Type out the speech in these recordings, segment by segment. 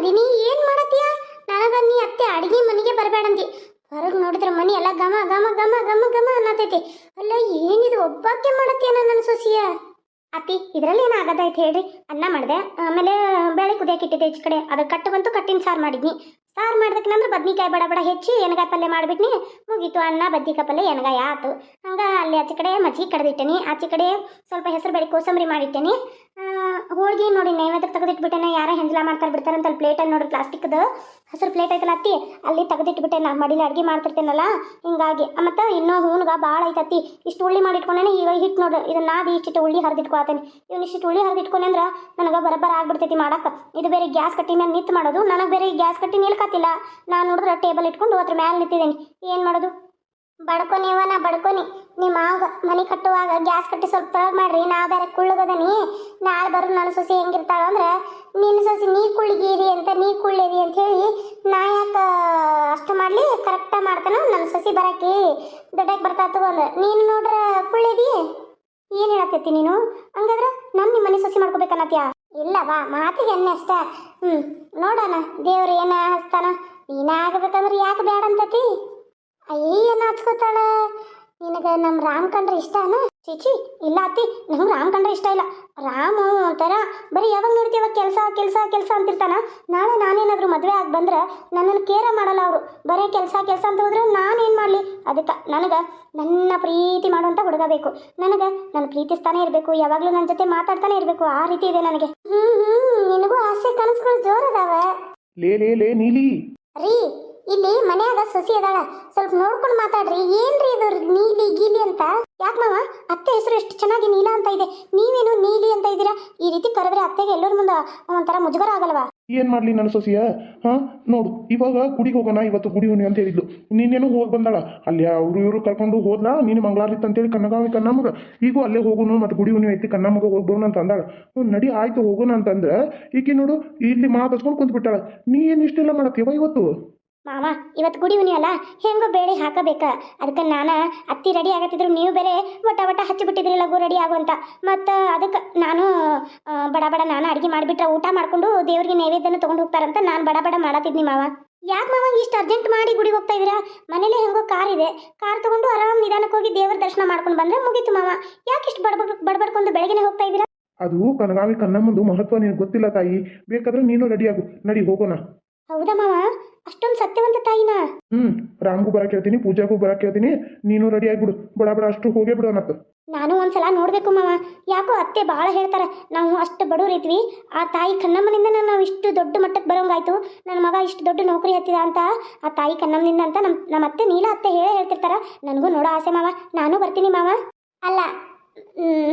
ನಂದಿನಿ ಏನ್ ಮಾಡತ್ತೀಯ? ನನಗ ನೀ ಅತ್ತೆ ಅಡಿಗೆ ಮನೆಗೆ ಬರಬೇಡಂದಿ ಹೊರಗೆ ನೋಡಿದ್ರೆ ಮನಿ ಎಲ್ಲ ಗಮ ಗಮ ಗಮ ಗಮ ಗಮ ಅನ್ನತೈತಿ. ಅಲ್ಲ ಏನಿದು ಒಬ್ಬಾಕೆ ಮಾಡತ್ತೀಯ ನನ್ನ ಸೊಸಿಯ ಅತ್ತಿ, ಇದರಲ್ಲಿ ಏನು ಆಗದೈತೆ ಹೇಳ್ರಿ. ಅನ್ನ ಮಾಡಿದೆ, ಆಮೇಲೆ ಬೇಳೆ ಕುದಿಯಕ್ಕೆ ಈಚೆ ಕಡೆ. ಅದು ಕಟ್ಟು ಬಂತು ಕಟ್ಟಿನ ಸಾರು ಮಾಡಿದ್ನಿ. ಸಾರು ಮಾಡ್ದಕ್ಕೆ ನಂದ್ರೆ ಬದ್ನಿಕಾಯಿ ಬಡ ಬಡ ಹೆಚ್ಚಿ ಎಣ್ಗಾಯಿ ಪಲ್ಯ ಮಾಡಿಬಿಟ್ನಿ. ಮುಗೀತು, ಅನ್ನ, ಬದ್ನಿಕಾಯಿ ಪಲ್ಯ, ಎಣ್ಗಾಯಿ ಆತು. ಹಂಗೆ ಅಲ್ಲಿ ಆಚೆ ಕಡೆ ಮಜ್ಜಿಗೆ ಕಡ್ದಿಟ್ಟೇನಿ. ಆಚೆ ಕಡೆ ಸ್ವಲ್ಪ ಹೆಸರು ಬೇಳೆ ಕೋಸಂಬರಿ ಮಾಡಿಟ್ಟೇನಿ. ಹೋಳ್ಗೆ ನೋಡಿ ನೈವೇದ್ಯಕ್ಕೆ ತೆಗೆದಿಟ್ಬಿಟ್ಟೆನ, ಯಾರ ಹೆಂಜಲ ಮಾಡ್ತಾರೆ ಬಿಡ್ತಾರೆ ಅಂತ ಅಲ್ಲಿ ಪ್ಲೇಟಲ್ಲಿ ನೋಡಿ ಪ್ಲಾಸ್ಟಿಕ್ದು ಹಸಿರು ಪ್ಲೇಟ್ ಐತಲ್ಲ ಅತ್ತಿ, ಅಲ್ಲಿ ನಾ ಮಡಿಲಿ ಅಡುಗೆ ಮಾಡ್ತಿರ್ತೇನಲ್ಲ, ಹಿಂಗಾಗಿ. ಮತ್ತು ಇನ್ನೂ ಹೂನ್ಗ ಭಾಳ ಐತತ್ತಿ ಇಷ್ಟು ಉಳ್ಳಿ ಮಾಡಿಟ್ಕೊಂಡೇನೆ, ಈಗ ಹಿಟ್ಟು ನೋಡು ಇದನ್ನ ನಾದಿ ಇಷ್ಟಿಟ್ಟು ಉಳ್ಳಿ ಹರಿದಿಟ್ಕೊಳ್ತೇನೆ ಇವ್ನು ಇಷ್ಟಿಟ್ಟು ಉಳ್ಳಿ ಹರಿದಿಟ್ಕೊಂಡೆ ಅಂದ್ರೆ ನನಗೆ ಬರಬರ ಆಗ್ಬಿಡ್ತೈತಿ ಮಾಡಕ್ಕೆ ಇದು ಬೇರೆ ಗ್ಯಾಸ್ ಕಟ್ಟಿ ಮೇಲೆ ನಿಂತು ಮಾಡೋದು, ನನಗೆ ಬೇರೆ ಗ್ಯಾಸ್ ಕಟ್ಟಿ ನಿಲ್ಕತ್ತಿಲ್ಲ. ನಾನು ನೋಡಿದ್ರೆ ಟೇಬಲ್ ಇಟ್ಕೊಂಡು, ಅದ್ರ ಮ್ಯಾಲೆ ನಿಂತಿದ್ದೀನಿ. ಏನು ಮಾಡೋದು? ಬಡ್ಕೊನಿವನ ಬಡ್ಕೊನಿ ನಿಮ್ಮ ಮಾವಗ ಮನೆ ಕಟ್ಟುವಾಗ ಗ್ಯಾಸ್ ಕಟ್ಟಿ ಸ್ವಲ್ಪ ಮಾಡ್ರಿ, ನಾ ಬೇರೆ ಕುಳ್ಳಗದನಿ. ನಾಳೆ ಬರೋ ನನ್ನ ಸೊಸಿ ಹೆಂಗಿರ್ತಾಳ ಅಂದ್ರೆ, ನಿನ್ನ ಸೊಸಿ ನೀ ಕುಳ್ಳಿಗೀರಿ ಅಂತ, ನೀ ಕುಳ್ಳಿರಿ ಅಂತ ಹೇಳಿ, ನಾ ಯಾಕೆ ಅಷ್ಟು ಮಾಡಲಿ? ಕರೆಕ್ಟಾಗಿ ಮಾಡ್ತಾನ ನನ್ನ ಸೊಸಿ ಬರಕ್ಕೆ ದೊಡ್ಡಕ್ಕೆ ಬರ್ತಾ ತಗೊಂಡು ನೀನು ನೋಡ್ರ ಕುಳ್ಳಿದಿ? ಏನು ಹೇಳತ್ತೈತಿ ನೀನು? ಹಂಗಾದ್ರೆ ನಾನು ನಿಮ್ಮ ಮನೆ ಸೊಸೆ ಇಲ್ಲ ಬಾ, ಮಾತಿಗೆ ಎಣ್ಣೆ ಅಷ್ಟ. ಹ್ಞೂ ನೋಡೋಣ ದೇವ್ರು ಏನ ಹಸ್ತಾನ. ನೀನೇ ಆಗಬೇಕಂದ್ರೆ ಯಾಕೆ ಬೇಡ ಅಂತತಿ ಅಯ್ಯ ನಾಚ್ಕೋತಾಳ ನಿನಗೆ ನಮ್ಮ ರಾಮ್ ಕಂಡ್ರೆ ಇಷ್ಟನಾ? ಚೀಚಿ ಇಲ್ಲ ಅತ್ತಿ ನಮ್ಗೆ ರಾಮ್ ಕಂಡ್ರೆ ಇಷ್ಟ ಇಲ್ಲ. ರಾಮು ಒಂಥರ ಬರೀ ಯಾವಾಗ ನೋಡ್ತೀವ ಕೆಲಸ ಕೆಲಸ ಕೆಲಸ ಅಂತಿರ್ತಾನ. ನಾಳೆ ನಾನೇನಾದರೂ ಮದುವೆ ಆಗಿ ಬಂದ್ರೆ ನನ್ನನ್ನು ಕೇರ ಮಾಡಲ್ಲ ಅವರು. ಬರೀ ಕೆಲಸ ಕೆಲಸ ಅಂತ ಹೋದ್ರೆ ನಾನೇನು ಮಾಡಲಿ? ಅದಕ್ಕೆ ನನಗೆ ನನ್ನ ಪ್ರೀತಿ ಮಾಡುವಂಥ ಹುಡುಗ ಬೇಕು. ನನಗೆ ನಾನು ಪ್ರೀತಿಸ್ತಾನೆ ಇರಬೇಕು. ಯಾವಾಗಲೂ ನನ್ನ ಜೊತೆ ಮಾತಾಡ್ತಾನೆ ಇರಬೇಕು. ಆ ರೀತಿ ಇದೆ ನನಗೆ. ಹ್ಞೂ ಹ್ಞೂ ನಿನಗೂ ಆಸೆ ಕನಸುಗಳು ಜೋರದಾವ. ಲೇ ಲೇ ಲೇ ನೀಲಿ. ರೀ ಇಲ್ಲಿ ಮನ್ಯಾಗ ಸಸಿ ಅದಾಳ. ಸ್ವಲ್ಪ ನೋಡ್ಕೊಂಡು ಮಾತಾಡ್ರಿ. ಏನ್ರಿ ಇದು ನೀಲಿ ಗೀಲಿ ಅಂತ? ಯಾಕೆ ಮಾವ? ಅತ್ತೆ ಹೆಸರು ಎಷ್ಟು ಚೆನ್ನಾಗಿ ನೀಲ ಅಂತ ಇದೆ. ನೀವೇನು ನೀಲಿ ಅಂತ ಇದ್ದೀರಾ? ಈ ರೀತಿ ಕರೆದ್ರೆ ಅತ್ತೆಗೆ ಎಲ್ಲರ ಮುಂದೆ ಒಂಥರ ಮುಜುಗರ ಆಗಲ್ವಾ? ಏನು ಮಾಡ್ಲಿ ನನ್ನ ಸೊಸಿಯ? ಹಾ? ನೋಡು, ಇವಾಗ ಗುಡಿಗೆ ಹೋಗೋಣ, ಇವತ್ತು ಗುಡಿ ಹುಣ್ಣಿ ಅಂತ ಹೇಳಿದ್ಲು. ನೀನೇನು ಹೋಗಿ ಬಂದಾಳ? ಅಲ್ಲಿ ಅವರು ಇವರು ಕರ್ಕೊಂಡು ಹೋದ್ಲಾ? ನೀನು ಮಂಗಳಾರಿತ್ತು ಅಂತೇಳಿ ಕನ್ನಗಾವಿ ಕನ್ನಮಗ. ಈಗೂ ಅಲ್ಲೇ ಹೋಗೋಣ ಮತ್ತು ಗುಡಿ ಹುಣ್ಣಿ ಐತಿ, ಕನ್ನಮಗ ಹೋಗ್ಬೋಣ ಅಂತ ಅಂದಾಳ. ನಡಿ, ಆಯ್ತು, ಹೋಗೋಣ ಅಂತಂದ್ರೆ ಈಕೆ ನೋಡು, ಇಲ್ಲಿ ಮಾತಾಡ್ಸ್ಕೊಂಡು ಕುಂತ್ಬಿಟ್ಟಾಳ. ನೀ ಏನು ಇಷ್ಟೆಲ್ಲ ಮಾಡತ್ತೀವ ಇವತ್ತು? ಮಾವ ಇವತ್ತು ಗುಡಿ ಅಲ್ಲ ಹೆಂಗೋ ಬೇಳೆ ಹಾಕಬೇಕ. ಅದಕ್ಕೆ ನಾನು ಅತ್ತಿ ರೆಡಿ ಆಗತ್ತಿದ್ರು ನೀವು ಬೇರೆ ಒಟ್ಟ ಒಟ್ಟ ಹಚ್ಚಿಬಿಟ್ಟಿದ್ರಿ ಲಗು ರೆಡಿ ಆಗುವಂತ ಮತ್ತು ಅದಕ್ಕೆ ನಾನು ಬಡ ಬಡ ನಾನು ಅಡುಗೆ ಮಾಡಿಬಿಟ್ರೆ ಊಟ ಮಾಡಿಕೊಂಡು ದೇವ್ರಿಗೆ ನೈವೇದ್ಯನ ತೊಗೊಂಡು ಹೋಗ್ತಾರಂತ ನಾನು ಬಡ ಬಡ ಮಾಡತ್ತಿದ್ನಿ ಮಾವ. ಯಾಕೆ ಮಾವ ಇಷ್ಟು ಅರ್ಜೆಂಟ್ ಮಾಡಿ ಗುಡಿಗೆ ಹೋಗ್ತಾ ಇದ್ದೀರಾ ಮನೇಲೆ ಹೆಂಗೋ ಕಾರ್ ಇದೆ. ಕಾರ್ ತಗೊಂಡು ಆರಾಮ್ ನಿಧಾನಕ್ಕೆ ಹೋಗಿ ದೇವ್ರ ದರ್ಶನ ಮಾಡ್ಕೊಂಡು ಬಂದ್ರೆ ಮುಗೀತು ಮಾವ. ಯಾಕೆ ಇಷ್ಟು ಬಡಬಡ್ ಬಡಬಡ್ಕೊಂಡು ಬೆಳಗ್ಗೆನೆ ಹೋಗ್ತಾ ಇದ್ದೀರಾ ಅದು ಕನಗಾವಿ ಕನ್ನಮ್ಮಂದು ಮಹತ್ವ ನಿನಗೆ ಗೊತ್ತಿಲ್ಲ ತಾಯಿ. ಬೇಕಾದ್ರೆ ನೀನು ರೆಡಿ ಆಗು. ನಡಿ ಹೋಗೋಣ. ಹೌದಾ ಮಾವ? ಅಷ್ಟೊಂದು ಸತ್ಯವಂತ ತಾಯಿನ? ಹ್ಮ್ ರಾಮ್ಗೂ ಬರಕ್ ಹೇಳ್ತೀನಿ ಪೂಜಾಗೂ ಬರಕ್ ಹೇಳ್ತೀನಿ. ನೀನು ರೆಡಿ ಆಗ್ಬಿಡು. ಬಡ ಬಡ ಅಷ್ಟು ಹೋಗೇ ಬಿಡು ಅನ್ನತ್ತ. ನಾನು ಒಂದ್ಸಲ ನೋಡ್ಬೇಕು ಮಾವ. ಯಾಕೋ ಅತ್ತೆ ಭಾಳ ಹೇಳ್ತಾರೆ ನಾವು ಅಷ್ಟು ಬಡವ್ರು ಇದ್ವಿ ಆ ತಾಯಿ ಕಣ್ಣಮ್ಮನಿಂದ ನಾವು ಇಷ್ಟು ದೊಡ್ಡ ಮಟ್ಟಕ್ಕೆ ಬರೋಂಗಾಯ್ತು. ನನ್ನ ಮಗ ಇಷ್ಟು ದೊಡ್ಡ ನೌಕರಿ ಹತ್ತಿದ ಅಂತ ಆ ತಾಯಿ ಕಣ್ಣಮ್ಮನಿಂದ ಅಂತ ನಮ್ಮ ನಮ್ಮ ಅತ್ತೆ ನೀಲ ಅತ್ತೆ ಹೇಳೇ ಹೇಳ್ತಿರ್ತಾರ. ನನಗೂ ನೋಡೋ ಆಸೆ ಮಾವ. ನಾನು ಬರ್ತೀನಿ ಮಾವ. ಅಲ್ಲ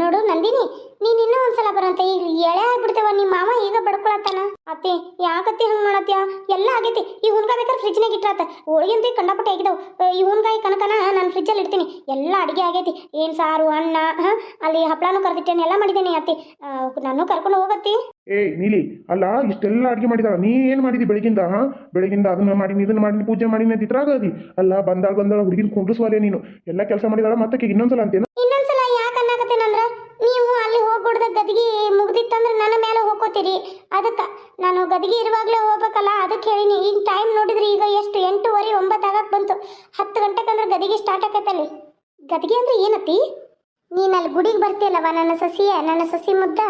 ನೋಡು ನಂದಿನಿ ನೀನು ಇನ್ನೂ ಒಂದ್ಸಲ ಬರಂತ. ಈಗ ಎಳೆ ಆಗ್ಬಿಡ್ತೇವ ನಿಮ್ಮ ಮಾವ ಈಗ ಬಡ್ಕೊಳತ್ತಾನ. ಅತ್ತೆ ಯಾಕತ್ತಿ ಹಂಗ್ ಮಾಡತ್ತ ಎಲ್ಲ ಆಗೈತಿ. ಈ ಹುಣ್ಗಾಯಿ ಬೇಕಾದ್ರೆ ಫ್ರಿಜ್ನಾಗ ಇಟ್ರಾತ. ಹೋಳಿಗೆ ಕಂಡಪಟ್ಟೆ ಆಗಿದಾವು. ಈ ಹುನ್ಗಾಯ್ ಕನಕನ ನಾನು ಫ್ರಿಜ್ಜಲ್ಲಿ ಇಡ್ತೀನಿ. ಎಲ್ಲ ಅಡಿಗೆ ಆಗೈತಿ. ಏನ್ ಸಾರು ಅನ್ನ ಹಾಂ? ಅಲ್ಲಿ ಹಪ್ಪಳಾನು ಕರೆದಿಟ್ಟೇನೆ ಎಲ್ಲ ಮಾಡಿದ್ದೇನೆ ಅತ್ತಿ. ನಾನು ಕರ್ಕೊಂಡು ಹೋಗತ್ತಿ. ಏ ನೀಲಿ ಅಲ್ಲ ಇಷ್ಟೆಲ್ಲ ಅಡಿಗೆ ಮಾಡಿದಾಳ ನೀ ಏನು ಮಾಡಿದಿ ಬೆಳಗಿಂದ ಹಾ? ಬೆಳಗಿಂದ ಅದನ್ನ ಮಾಡಿನಿ ಇದನ್ನ ಮಾಡಿನಿ ಪೂಜೆ ಮಾಡಿನಿ ಅಂತ ಇದ್ರಾಗದಿ ಅಲ್ಲ ಬಂದಾಳ ಬಂದಾಳ ಹುಡುಗಿನ ಕುಂಡ್ರಿಸುವಲ್ಲೇ ನೀನು. ಎಲ್ಲ ಕೆಲಸ ಮಾಡಿದಾಳ ಮತ್ತೆ ಇನ್ನೊಂದ್ಸಲ ಅಂತೇನು? ಅಲ್ಲಿ ಗದಗಿ ಮುಗ್ದಿತ್ತಂದ್ರೆ ನನ್ನ ಮೇಲೆ ಹೋಗ್ಕೋತೀರಿ. ಅದಕ್ಕೆ ನಾನು ಗದಗಿ ಇರುವಾಗಲೇ ಹೋಗ್ಬೇಕಲ್ಲ, ಅದಕ್ಕೆ ಹೇಳಿನಿ. ಈಗ ಟೈಮ್ ನೋಡಿದ್ರೆ ಈಗ ಎಷ್ಟು? ಎಂಟೂವರೆ, ಒಂಬತ್ತು ಆಗಕ್ಕೆ ಬಂತು. ಹತ್ತು ಗಂಟೆಗೆ ಗದಿಗೆ ಸ್ಟಾರ್ಟ್ ಆಕೈತಲ್ಲಿ. ಗದಗಿ ಅಂದ್ರೆ ಏನತ್ತಿ? ನೀನು ಅಲ್ಲಿ ಗುಡಿಗೆ ಬರ್ತೀಯಲ್ಲವ ನನ್ನ ಸಸಿಯ, ನನ್ನ ಸಸಿ ಮುದ್ದ?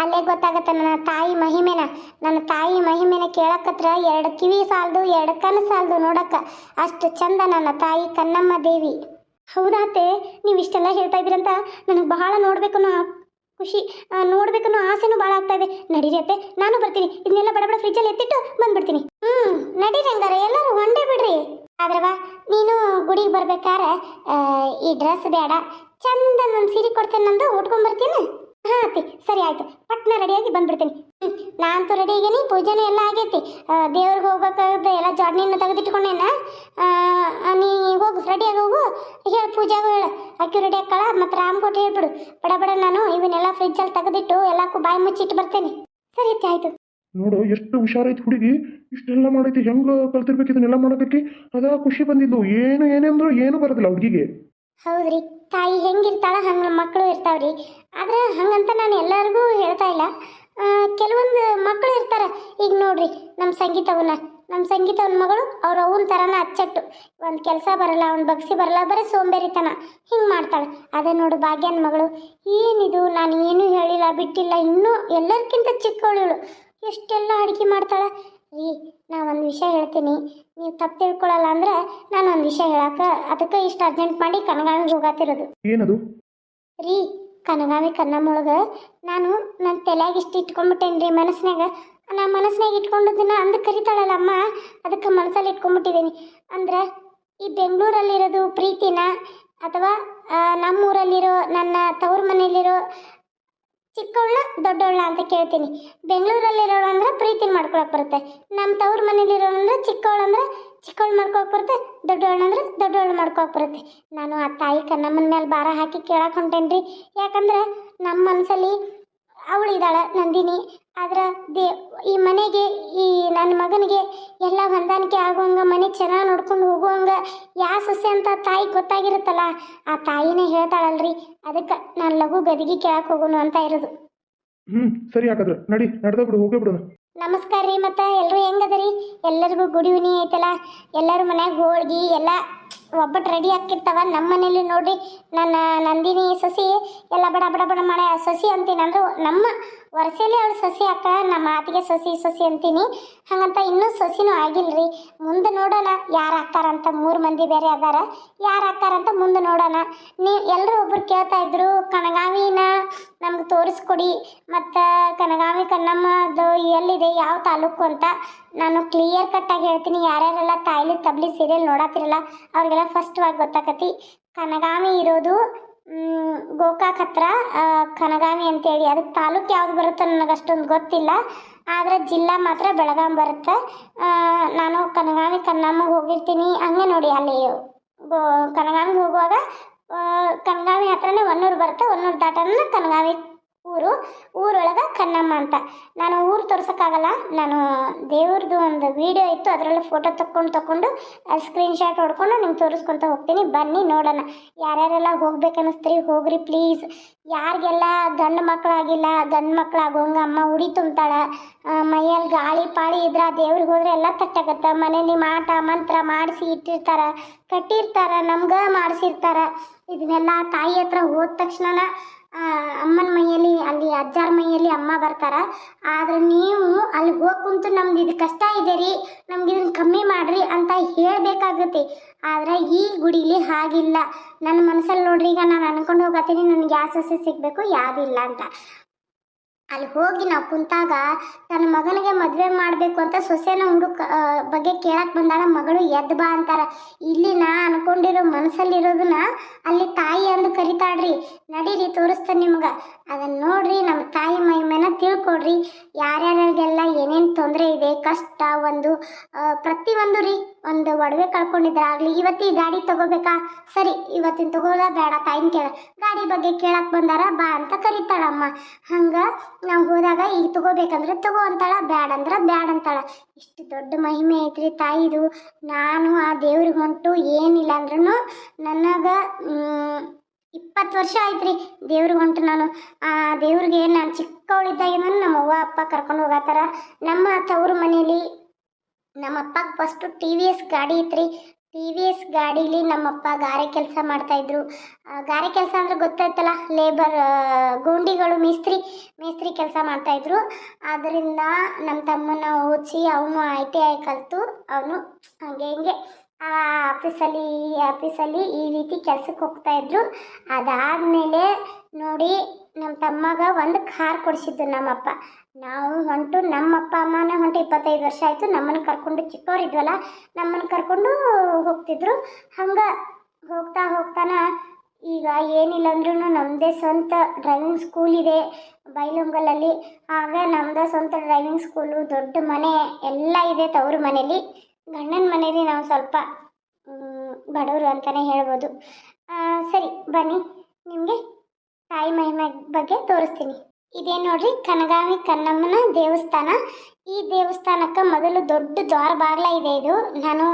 ಅಲ್ಲೇ ಗೊತ್ತಾಗತ್ತೆ ನನ್ನ ತಾಯಿ ಮಹಿಮೆನ. ನನ್ನ ತಾಯಿ ಮಹಿಮೆನ ಕೇಳಕತ್ರ ಎರಡು ಕಿವಿ ಸಾಲದು, ಎರಡು ಕಣ್ಣು ಸಾಲದು ನೋಡಕ್ಕ. ಅಷ್ಟು ಚಂದ ನನ್ನ ತಾಯಿ ಕನ್ನಮ್ಮ ದೇವಿ. ಹೌದಾತೆ ನೀವು ಇಷ್ಟೆಲ್ಲ ಹೇಳ್ತಾ ಇದ್ದೀರಂತ ನನಗೆ ಬಹಳ ನೋಡ್ಬೇಕು ಖುಷಿ. ನೋಡ್ಬೇಕನ್ನೋ ಆಸೆನೂ ಭಾಳ ಆಗ್ತಾ ಇದೆ. ನಡೀರಿ ಅತ್ತೆ, ನಾನು ಬರ್ತೀನಿ. ಇದನ್ನೆಲ್ಲ ಬಡಬಡ ಬಡ ಫ್ರಿಜ್ಜಲ್ಲಿ ಎತ್ತಿಟ್ಟು ಬಂದ್ಬಿಡ್ತೀನಿ. ಹ್ಞೂ ನಡೀರಿ ಹಂಗಾರೆ, ಎಲ್ಲರೂ ಒಂದೇ ಬಿಡ್ರಿ. ಆದ್ರವ ನೀನು ಗುಡಿಗೆ ಬರ್ಬೇಕಾರೆ ಈ ಡ್ರೆಸ್ ಬೇಡ. ಚಂದ ನನ್ನ ಸೀರೆ ಕೊಡ್ತೇನೆ ನಂದು ಉಟ್ಕೊಂಡ್ಬರ್ತೀನಿ ಹಾ ಅತ್ತಿ, ಸರಿ ಆಯ್ತು. ಪಟ್ನ ರೆಡಿಯಾಗಿ ಬಂದ್ಬಿಡ್ತೀನಿ. ನಾನಂತೂ ರೆಡಿ ಆಗೇನಿ ಪೂಜೆನೂ ಎಲ್ಲ ಆಗೈತಿ. ದೇವ್ರಿಗೆ ಹೋಗ್ಬೇಕಾಗತ್ತೆ ಎಲ್ಲ ಜಾಡ್ನಿನ ತೆಗೆದಿಟ್ಕೊಂಡೇನ? ನೀ ಹೋಗು ರೆಡಿಯಾಗಿ ಹೋಗು. ಹೇಳು ಪೂಜೆಗೂ ಹೇಳು ಅಕ್ಕಿ ರೆಡಿ ಹಾಕಳ ಮತ್ತು ರಾಮ್ ಕೊಟ್ಟು ಹೇಳ್ಬಿಡು. ಬಡ ಬಡ ನಾನು ಇವನ್ನೆಲ್ಲ ಫ್ರಿಜ್ಜಲ್ಲಿ ತೆಗೆದಿಟ್ಟು ಎಲ್ಲಕ್ಕೂ ಬಾಯಿ ಮುಚ್ಚಿಟ್ಟು ಬರ್ತೇನೆ. ಸರಿ ಆಯ್ತು. ನೋಡು ಎಷ್ಟು ಹುಷಾರಾಯ್ತು ಹುಡುಗಿ. ಇಷ್ಟೆಲ್ಲ ಮಾಡೈತಿ ಹೆಂಗೆ ಕಲ್ತಿರ್ಬೇಕು ಇದನ್ನೆಲ್ಲ ಮಾಡೋದಕ್ಕೆ ಅದ ಖುಷಿ ಬಂದಿದ್ದು ಏನು ಏನಂದ್ರು ಏನು ಬರೋದಿಲ್ಲ ಹುಡುಗಿಗೆ. ಹೌದ್ರಿ. ತಾಯಿ ಹೆಂಗಿರ್ತಾಳ ಹಂಗೆ ಮಕ್ಕಳು ಇರ್ತಾವ್ರಿ. ಆದ್ರೆ ಹಂಗಂತ ನಾನು ಎಲ್ಲರಿಗೂ ಹೇಳ್ತಾ ಇಲ್ಲ. ಕೆಲವೊಂದು ಮಕ್ಕಳು ಇರ್ತಾರೆ. ಈಗ ನೋಡ್ರಿ ನಮ್ಮ ಸಂಗೀತವನ್ನ. ನಮ್ಮ ಸಂಗೀತವನ ಮಗಳು ಅವ್ರ ಅವನ ಥರನ ಅಚ್ಚಟ್ಟು. ಒಂದು ಕೆಲಸ ಬರಲ್ಲ ಒಂದು ಬಗ್ಸಿ ಬರಲ್ಲ ಬರೀ ಸೋಂಬೇರಿತನ. ಹಿಂಗೆ ಮಾಡ್ತಾಳೆ. ಅದೇ ನೋಡು ಭಾಗ್ಯನ ಮಗಳು ಏನಿದು? ನಾನು ಏನೂ ಹೇಳಿಲ್ಲ ಬಿಟ್ಟಿಲ್ಲ. ಇನ್ನೂ ಎಲ್ಲರಿಗಿಂತ ಚಿಕ್ಕವಳು ಎಷ್ಟೆಲ್ಲ ಅಡುಗೆ ಮಾಡ್ತಾಳೆ? ರೀ ನಾ ಒಂದು ವಿಷಯ ಹೇಳ್ತೀನಿ. ನೀವು ತಪ್ಪು ತಿಳ್ಕೊಳ್ಳಲ್ಲ ಅಂದ್ರೆ ನಾನು ಒಂದು ವಿಷಯ ಹೇಳಕ್ಕೆ ಅದಕ್ಕೆ ಇಷ್ಟು ಅರ್ಜೆಂಟ್ ಮಾಡಿ ಕನಗಾವಿಗೆ ಹೋಗಾತಿರೋದು. ಏನದು? ರೀ ಕನಗಾವಿ ಕನ್ನಮ್ಮೊಳಗೆ ನಾನು ನನ್ನ ತಲೆಯಾಗ ಇಷ್ಟು ಇಟ್ಕೊಂಡ್ಬಿಟ್ಟೇನಿ ರೀ ಮನಸ್ಸಿನಾಗ ನಾ ಮನಸ್ಸಿನಾಗ ಇಟ್ಕೊಂಡಿದ್ದನ್ನ ಅಂದ ಕರಿತಾಳಲ್ಲ ಅಮ್ಮ ಅದಕ್ಕೆ ಮನಸ್ಸಲ್ಲಿ ಇಟ್ಕೊಂಡ್ಬಿಟ್ಟಿದ್ದೀನಿ ಅಂದ್ರೆ ಈ ಬೆಂಗಳೂರಲ್ಲಿರೋದು ಪ್ರೀತಿನ ಅಥವಾ ನಮ್ಮೂರಲ್ಲಿರೋ, ನನ್ನ ತವ್ರ ಮನೆಯಲ್ಲಿರೋ ಚಿಕ್ಕವಳ ದೊಡ್ಡವಳ ಅಂತ ಕೇಳ್ತೀನಿ. ಬೆಂಗಳೂರಲ್ಲಿರೋಳು ಅಂದ್ರೆ ಪ್ರೀತಿನ ಮಾಡ್ಕೊಳಕ್ಕೆ ಬರುತ್ತೆ. ನಮ್ಮ ತವ್ರ ಮನೇಲಿರೋಳು ಅಂದ್ರೆ ಚಿಕ್ಕವಳು ಅಂದ್ರೆ ಚಿಕ್ಕವಳು ಮಾಡ್ಕೋಕ್ ಬರುತ್ತೆ ದೊಡ್ಡವಳು ಅಂದ್ರೆ ದೊಡ್ಡವಳು ಮಾಡ್ಕೋಕ್ ಬರುತ್ತೆ. ನಾನು ಆ ತಾಯಿ ಕನ್ನಮ್ಮನ ಮೇಲೆ ಭಾರ ಹಾಕಿ ಕೇಳಕ್ಕೆ ಹೊಂಟೇನ್ರಿ. ಯಾಕಂದ್ರೆ ನಮ್ಮ ಮನಸ್ಸಲ್ಲಿ ಅವಳಿದ್ದಾಳೆ ನಂದಿನಿ. ಆದ್ರೆ ದೇ, ಈ ಮನೆಗೆ, ಈ ನನ್ನ ಮಗನಿಗೆ ಎಲ್ಲ ಹೊಂದಾಣಿಕೆ ಆಗುವಂಗ, ಮನೆ ಚೆನ್ನಾಗಿ ನೋಡ್ಕೊಂಡು ಹೋಗುವಂಗ ಯಾ ಸೊಸೆ ಅಂತ ತಾಯಿ ಗೊತ್ತಾಗಿರುತ್ತಲ್ಲ, ಆ ತಾಯಿನೇ ಹೇಳ್ತಾಳಲ್ರಿ. ಅದಕ್ಕೆ ನಾನು ಲಘು ಗದಿಗೆ ಕೇಳಕ್ಕೆ ಹೋಗೋಣ ಅಂತ ಇರೋದು. ಹ್ಞೂ ಸರಿ ಹಾಗಾದ್ರೆ. ನಡಿ ನಡೆದ ಬಿಡು ಹೋಗೇ ಬಿಡೋಣ. ನಮಸ್ಕಾರ ರೀ ಮತ್ತು ಎಲ್ಲರೂ ಹೆಂಗದರಿ? ಎಲ್ಲರಿಗೂ ಗುಡಿ ಉನಿ ಐತಲ್ಲ. ಎಲ್ಲರೂ ಮನ್ಯಾಗ ಹೋಳ್ಗಿ ಎಲ್ಲ ಒಬ್ಬಟ್ಟು ರೆಡಿ ಹಾಕಿರ್ತಾವ ನಮ್ಮ ಮನೇಲಿ ನೋಡಿ ನನ್ನ ನಂದಿನಿ ಸಸಿ, ಎಲ್ಲ ಬಡ ಬಡ ಬಡ ಮಾಡ ಸಸಿ ಅಂತೀನಿ ನಮ್ಮ ವರ್ಷದಲ್ಲಿ ಅವಳು ಸಸಿ ಅಕ್ಕ ನಮ್ಮ ಮಾತಿಗೆ ಸಸಿ ಸಸಿ ಅಂತೀನಿ. ಹಂಗಂತ ಇನ್ನೂ ಸಸಿನೂ ಆಗಿಲ್ರಿ. ಮುಂದೆ ನೋಡೋಣ ಯಾರು ಹಾಕ್ತಾರಂತ ಮೂರು ಮಂದಿ ಬೇರೆ ಅದಾರ. ಯಾರು ಹಾಕ್ತಾರಂತ ಮುಂದೆ ನೋಡೋಣ. ನೀವು ಎಲ್ಲರೂ ಒಬ್ರು ಕೇಳ್ತಾ ಇದ್ರು, ಕನಗಾವಿನ ನಮ್ಗೆ ತೋರಿಸ್ಕೊಡಿ. ಮತ್ತು ಕನಗಾವಿ ಕನ್ನಮ್ಮದು ಎಲ್ಲಿದೆ? ಯಾವ ತಾಲೂಕು ಅಂತ? ನಾನು ಕ್ಲಿಯರ್ ಕಟ್ಟಾಗಿ ಹೇಳ್ತೀನಿ. ಯಾರ್ಯಾರೆಲ್ಲ ತಾಯಿಲಿ ತಬ್ಲಿ ಸೀರಿಯಲ್ ನೋಡತ್ತಿರಲ್ಲ ಅವ್ರಿಗೆಲ್ಲ ಫಸ್ಟ್ವಾಗಿ ಗೊತ್ತಾಕತಿ. ಕನಗಾಮಿ ಇರೋದು ಗೋಕಾಕ್ ಹತ್ರ ಕನಗಾಮಿ ಅಂತೇಳಿ. ಅದಕ್ಕೆ ತಾಲೂಕು ಯಾವ್ದು ಬರುತ್ತೆ ನನಗೆ ಅಷ್ಟೊಂದು ಗೊತ್ತಿಲ್ಲ. ಆದರೆ ಜಿಲ್ಲಾ ಮಾತ್ರ ಬೆಳಗಾಂ ಬರುತ್ತೆ. ನಾನು ಕನಗಾವಿ ಕನ್ನಮ್ಮಗೆ ಹೋಗಿರ್ತೀನಿ. ಹಂಗೆ ನೋಡಿ ಅಲ್ಲಿ ಗೋ ಕನಗಾಮಿಗೆ ಹೋಗುವಾಗ ಕನಗಾಮಿ ಹತ್ರನೇ ಒನ್ನೂರು ಬರುತ್ತೆ. ಒನ್ನೂರು ದಾಟನ ಕನಗಾವಿ ಊರು, ಊರೊಳಗೆ ಕನ್ನಮ್ಮ ಅಂತ. ನಾನು ಊರು ತೋರ್ಸೋಕ್ಕಾಗಲ್ಲ. ನಾನು ದೇವ್ರದ್ದು ಒಂದು ವಿಡಿಯೋ ಇತ್ತು, ಅದರಲ್ಲಿ ಫೋಟೋ ತಕ್ಕೊಂಡು ತಗೊಂಡು ಸ್ಕ್ರೀನ್ ಶಾಟ್ ಹೊಡ್ಕೊಂಡು ನಿಮ್ಗೆ ತೋರಿಸ್ಕೊತ ಹೋಗ್ತೀನಿ. ಬನ್ನಿ ನೋಡೋಣ. ಯಾರ್ಯಾರೆಲ್ಲ ಹೋಗ್ಬೇಕನ್ನಿಸ್ತೀರಿ, ಹೋಗ್ರಿ ಪ್ಲೀಸ್ ಯಾರಿಗೆಲ್ಲ ಗಂಡು ಮಕ್ಕಳಾಗಿಲ್ಲ ಗಂಡು ಮಕ್ಕಳಾಗೋಂಗೆ ಅಮ್ಮ ಉಡಿ ತುಂಬ್ತಾಳೆ ಮೈಯಲ್ಲಿ ಗಾಳಿ ಪಾಳಿ ಇದ್ರೆ, ದೇವ್ರಿಗೆ ಹೋದ್ರೆ ಎಲ್ಲ ತಟ್ಟಾಗತ್ತೆ. ಮನೇಲಿ ಮಾಟ, ಮಂತ್ರ ಮಾಡಿಸಿ ಇಟ್ಟಿರ್ತಾರ, ಕಟ್ಟಿರ್ತಾರ, ನಮ್ಗೆ ಮಾಡಿಸಿರ್ತಾರ. ಇದನ್ನೆಲ್ಲ ತಾಯಿ ಹತ್ರ ಹೋದ ತಕ್ಷಣ ಅಮ್ಮನ ಮೈಯಲ್ಲಿ, ಅಲ್ಲಿ ಅಜ್ಜಾರ ಮೈಯಲ್ಲಿ ಅಮ್ಮ ಬರ್ತಾರ. ಆದ್ರೆ ನೀವು ಅಲ್ಲಿ ಹೋಗಿ ಕುಂತು ನಮ್ದು ಇದು ಕಷ್ಟ ಇದೆ ರೀ, ನಮ್ಗೆ ಇದನ್ನ ಕಮ್ಮಿ ಮಾಡ್ರಿ ಅಂತ ಹೇಳಬೇಕಾಗುತ್ತೆ. ಆದ್ರೆ ಈ ಗುಡಿಲಿ ಹಾಗಿಲ್ಲ. ನನ್ನ ಮನಸ್ಸಲ್ಲಿ ನೋಡ್ರಿ, ಈಗ ನಾನು ಅನ್ಕೊಂಡು ಹೋಗತ್ತೀನಿ, ನನಗೆ ಯಾವ ಸೊಸೆ ಸಿಗಬೇಕು ಯಾವುದಿಲ್ಲ ಅಂತ. ಅಲ್ಲಿ ಹೋಗಿ ನಾವು ಕುಂತಾಗ ನನ್ನ ಮಗನಿಗೆ ಮದುವೆ ಮಾಡಬೇಕು ಅಂತ ಸೊಸೆನ ಹುಡುಕ ಬಗ್ಗೆ ಕೇಳಕ್ ಬಂದಾಳ, ಮಗಳು ಎದ್ದು ಬಾ ಅಂತಾರ. ಇಲ್ಲಿ ನಾ ಅನ್ಕೊಂಡಿರೋ ಮನಸ್ಸಲ್ಲಿರೋದನ್ನ ಅಲ್ಲಿ ತಾಯಿ ಅಂದು ಕರಿತಾಳ್ರಿ. ನಡೀರಿ, ತೋರಿಸ್ತಾನೆ ನಿಮ್ಗೆ. ಅದನ್ನ ನೋಡ್ರಿ ನಮ್ಮ ತಾಯಿ ಮಹಿಮೆನ ತಿಳ್ಕೊಡ್ರಿ ಯಾರ್ಯಾರಿಗೆಲ್ಲ ಏನೇನು ತೊಂದರೆ ಇದೆ, ಕಷ್ಟ, ಒಂದು ಪ್ರತಿಯೊಂದು ರೀ. ಒಂದು ಒಡವೆ ಕಳ್ಕೊಂಡಿದ್ರಾಗ್ಲಿ, ಇವತ್ತು ಈ ಗಾಡಿ ತಗೋಬೇಕಾ? ಸರಿ, ಇವತ್ತಿನ ತಗೋದ ಬೇಡ ತಾಯಿನ ಕೇಳ. ಗಾಡಿ ಬಗ್ಗೆ ಕೇಳಕ್ ಬಂದಾರ, ಬಾ ಅಂತ ಕರೀತಾಳಮ್ಮ. ಹಂಗ ನಾವು ಹೋದಾಗ ಈಗ ತಗೋಬೇಕಂದ್ರೆ ತಗೋ ಅಂತಾಳ, ಬ್ಯಾಡ ಅಂದ್ರೆ ಬ್ಯಾಡ ಅಂತಾಳ. ಇಷ್ಟು ದೊಡ್ಡ ಮಹಿಮೆ ಐತ್ರಿ ತಾಯಿದು ನಾನು ಆ ದೇವ್ರಿಗೆ ಹೊಂಟು, ಏನಿಲ್ಲ ಅಂದ್ರೂ ನನಗೆ ಇಪ್ಪತ್ತು ವರ್ಷ ಆಯ್ತ್ರಿ ದೇವ್ರಿಗೆ ಹೊಂಟು ನಾನು. ಆ ದೇವ್ರಿಗೆ ನಾನು ಚಿಕ್ಕವಳಿದ್ದಾಗ ನಮ್ಮ ಅವ್ವ, ಅಪ್ಪ ಕರ್ಕೊಂಡು ಹೋಗತ್ತಾರ ನಮ್ಮ ತವ್ರ ಮನೇಲಿ ನಮ್ಮ ಅಪ್ಪಗೆ ಫಸ್ಟು ಟಿ ವಿ ಎಸ್ ಗಾಡಿ ಇತ್ತು ರೀ ಟಿ ವಿ ಎಸ್ ಗಾಡೀಲಿ ನಮ್ಮಪ್ಪ ಗಾರೆ ಕೆಲಸ ಮಾಡ್ತಾಯಿದ್ರು ಗಾರೆ ಕೆಲಸ ಅಂದ್ರೆ ಗೊತ್ತಾಯ್ತಲ್ಲ ಲೇಬರ್ ಗೂಂಡಿಗಳು, ಮೇಸ್ತ್ರಿ ಮೇಸ್ತ್ರಿ ಕೆಲಸ ಮಾಡ್ತಾಯಿದ್ರು ಆದ್ದರಿಂದ ನಮ್ಮ ತಮ್ಮನ ಓದಿಸಿ ಅವನು ಐ ಟಿ ಐ ಕಲಿತು, ಅವನು ಹಂಗೆ ಹಿಂಗೆ ಆ ಆಫೀಸಲ್ಲಿ, ಈ ಆಫೀಸಲ್ಲಿ ಈ ರೀತಿ ಕೆಲ್ಸಕ್ಕೆ ಹೋಗ್ತಾ ಇದ್ರು. ಅದಾದಮೇಲೆ ನೋಡಿ ನಮ್ಮ ತಮ್ಮಗ ಒಂದು ಕಾರ್ ಕೊಡಿಸಿದ್ದು ನಮ್ಮಪ್ಪ. ನಾವು ಹೊಂಟು ನಮ್ಮ ಅಪ್ಪ ಅಮ್ಮನ ಹೊಂಟು ಇಪ್ಪತ್ತೈದು ವರ್ಷ ಆಯಿತು. ನಮ್ಮನ್ನು ಕರ್ಕೊಂಡು ಚಿಕ್ಕವರಿದ್ವಲ್ಲ ನಮ್ಮನ್ನು ಕರ್ಕೊಂಡು ಹೋಗ್ತಿದ್ರು. ಹಂಗೆ ಹೋಗ್ತಾ ಹೋಗ್ತಾನ ಈಗ ಏನಿಲ್ಲ ಅಂದ್ರೂ ನಮ್ಮದೇ ಸ್ವಂತ ಡ್ರೈವಿಂಗ್ ಸ್ಕೂಲ್ ಇದೆ ಬೈಲೊಂಗಲಲ್ಲಿ. ಆಗ ನಮ್ಮದೇ ಸ್ವಂತ ಡ್ರೈವಿಂಗ್ ಸ್ಕೂಲು, ದೊಡ್ಡ ಮನೆ, ಎಲ್ಲ ಇದೆ ತವರು ಮನೇಲಿ. ಗಂಡನ ಮನೇಲಿ ನಾವು ಸ್ವಲ್ಪ ಬಡವರು ಅಂತಲೇ ಹೇಳ್ಬೋದು. ಸರಿ, ಬನ್ನಿ. ನಿಮಗೆ ತಾಯಿ ಮಹಿಮೆ ಬಗ್ಗೆ ತೋರಿಸ್ತೀನಿ. ಇದೇ ನೋಡ್ರಿ? ಕನಗಾವಿ ಕನ್ನಮ್ಮನ ದೇವಸ್ಥಾನ. ಈ ದೇವಸ್ಥಾನಕ್ಕೆ ಮೊದಲು ದೊಡ್ಡ ದ್ವಾರ ಬಾಗ್ಲ ಇದೆ ಇದು. ನಾನು